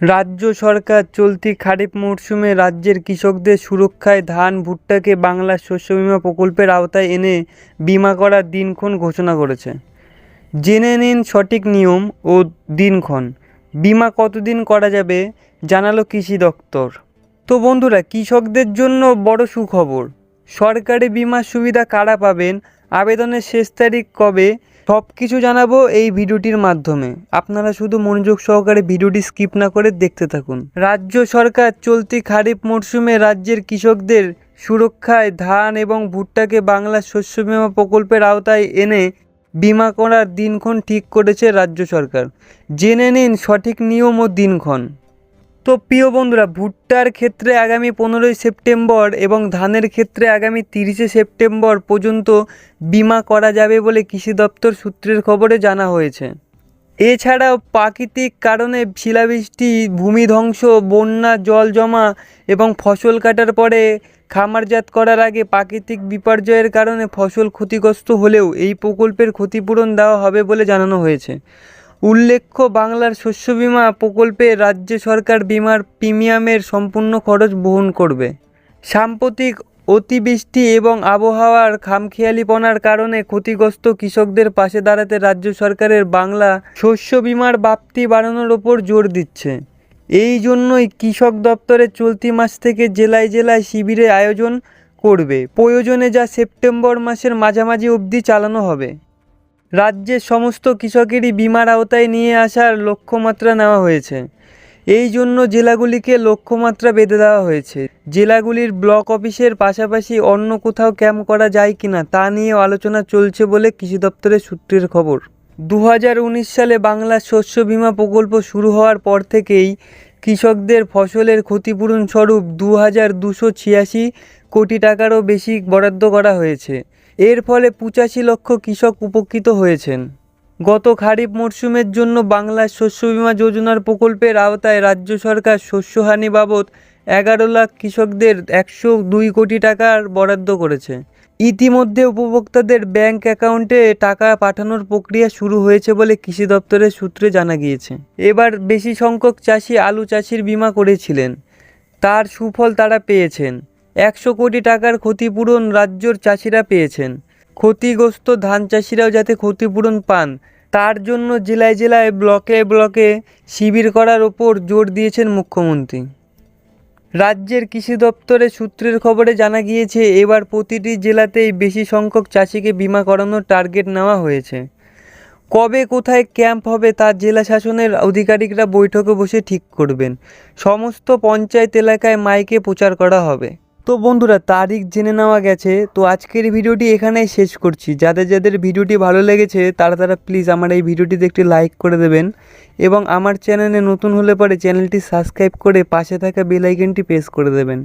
রাজ্য সরকার চলতি খারিফ মরশুমে রাজ্যের কৃষকদের সুরক্ষায় ধান, ভুট্টাকে বাংলার শস্য বিমা প্রকল্পের আওতায় এনে বিমা করার দিনক্ষণ ঘোষণা করেছে। জেনে নিন সঠিক নিয়ম ও দিনক্ষণ। বিমা কতদিন করা যাবে জানালো কৃষি দপ্তর। তো বন্ধুরা, কৃষকদের জন্য বড় সুখবর, সরকারি বিমার সুবিধা কারা পাবেন, আবেদনের শেষ তারিখ কবে সব কিছু জানাব এই ভিডিওটির মাধ্যমে। আপনারা শুধু মনোযোগ সহকারে ভিডিওটি স্কিপ না করে দেখতে থাকুন। রাজ্য সরকার চলতি খারিফ মরশুমে রাজ্যের কৃষকদের সুরক্ষায় ধান এবং ভুট্টাকে বাংলা শস্য বিমা প্রকল্পের আওতায় এনে বিমা করার দিনক্ষণ ঠিক করেছে রাজ্য সরকার। জেনে নিন সঠিক নিয়ম ও দিনক্ষণ। তো প্রিয় বন্ধুরা, ভুট্টার ক্ষেত্রে আগামী পনেরোই সেপ্টেম্বর এবং ধানের ক্ষেত্রে আগামী তিরিশে সেপ্টেম্বর পর্যন্ত বিমা করা যাবে বলে কৃষি দপ্তর সূত্রের খবরে জানা হয়েছে। এছাড়াও প্রাকৃতিক কারণে শিলাবৃষ্টি, ভূমিধ্বংস, বন্যা, জল জমা এবং ফসল কাটার পরে খামারজাত করার আগে প্রাকৃতিক বিপর্যয়ের কারণে ফসল ক্ষতিগ্রস্ত হলেও এই প্রকল্পের ক্ষতিপূরণ দেওয়া হবে বলে জানানো হয়েছে। উল্লেখ্য, বাংলার শস্য বিমা প্রকল্পে রাজ্য সরকার বিমার প্রিমিয়ামের সম্পূর্ণ খরচ বহন করবে। সাম্প্রতিক অতিবৃষ্টি এবং আবহাওয়ার খামখেয়ালিপনার কারণে ক্ষতিগ্রস্ত কৃষকদের পাশে দাঁড়াতে রাজ্য সরকারের বাংলা শস্য বিমার বাপ্তি বাড়ানোর ওপর জোর দিচ্ছে। এই জন্যই কৃষক দপ্তরের চলতি মাস থেকে জেলায় জেলায় শিবিরের আয়োজন করবে। প্রয়োজনে যা সেপ্টেম্বর মাসের মাঝামাঝি অবধি চালানো হবে। রাজ্যের সমস্ত কৃষকেরই বিমার আওতায় নিয়ে আসার লক্ষ্যমাত্রা নেওয়া হয়েছে। এই জন্য জেলাগুলিকে লক্ষ্যমাত্রা বেঁধে দেওয়া হয়েছে। জেলাগুলির ব্লক অফিসের পাশাপাশি অন্য কোথাও ক্যাম্প করা যায় কিনা তা নিয়ে আলোচনা চলছে বলে কৃষি দপ্তরের সূত্রের খবর। দু হাজার উনিশ সালে বাংলার শস্য বিমা প্রকল্প শুরু হওয়ার পর থেকেই কৃষকদের ফসলের ক্ষতিপূরণ স্বরূপ দু হাজার দুশো ছিয়াশি কোটি টাকারও বেশি বরাদ্দ করা হয়েছে। এর ফলে পঁচাশি লক্ষ কৃষক উপকৃত হয়েছেন। গত খারিফ মরশুমের জন্য বাংলার শস্য বিমা যোজনার প্রকল্পের আওতায় রাজ্য সরকার শস্যহানি বাবদ এগারো লাখ কৃষকদের একশো দুই কোটি টাকার বরাদ্দ করেছে। ইতিমধ্যে উপভোক্তাদের ব্যাংক অ্যাকাউন্টে টাকা পাঠানোর প্রক্রিয়া শুরু হয়েছে বলে কৃষি দপ্তরের সূত্রে জানা গিয়েছে। এবার বেশি সংখ্যক চাষি আলু চাষির বিমা করেছিলেন। তার সুফল তারা পেয়েছেন। একশো কোটি টাকার ক্ষতিপূরণ রাজ্যর চাষিরা পেয়েছেন। ক্ষতিগ্রস্ত ধান চাষিরাও যাতে ক্ষতিপূরণ পান, তার জন্য জেলায় জেলায় ব্লকে ব্লকে শিবির করার ওপর জোর দিয়েছেন মুখ্যমন্ত্রী। রাজ্যের কৃষি দপ্তরের সূত্রের খবরে জানা গিয়েছে, এবার প্রতিটি জেলাতেই বেশি সংখ্যক চাষিকে বিমা করানোর টার্গেট নেওয়া হয়েছে। কবে কোথায় ক্যাম্প হবে তা জেলা শাসনের আধিকারিকরা বৈঠকে বসে ঠিক করবেন। সমস্ত পঞ্চায়েত এলাকায় মাইকে প্রচার করা হবে। তো বন্ধুরা, তারিখ জেনে নেওয়া গেছে। তো আজকের ভিডিওটি এখানেই শেষ করছি। যাদের যাদের ভিডিওটি ভালো লেগেছে, তারা তারা প্লিজ আমার এই ভিডিওটিতে একটি লাইক করে দেবেন এবং আমার চ্যানেলে নতুন হলে পরে চ্যানেলটি সাবস্ক্রাইব করে পাশে থাকা বেলাইকনটি প্রেস করে দেবেন।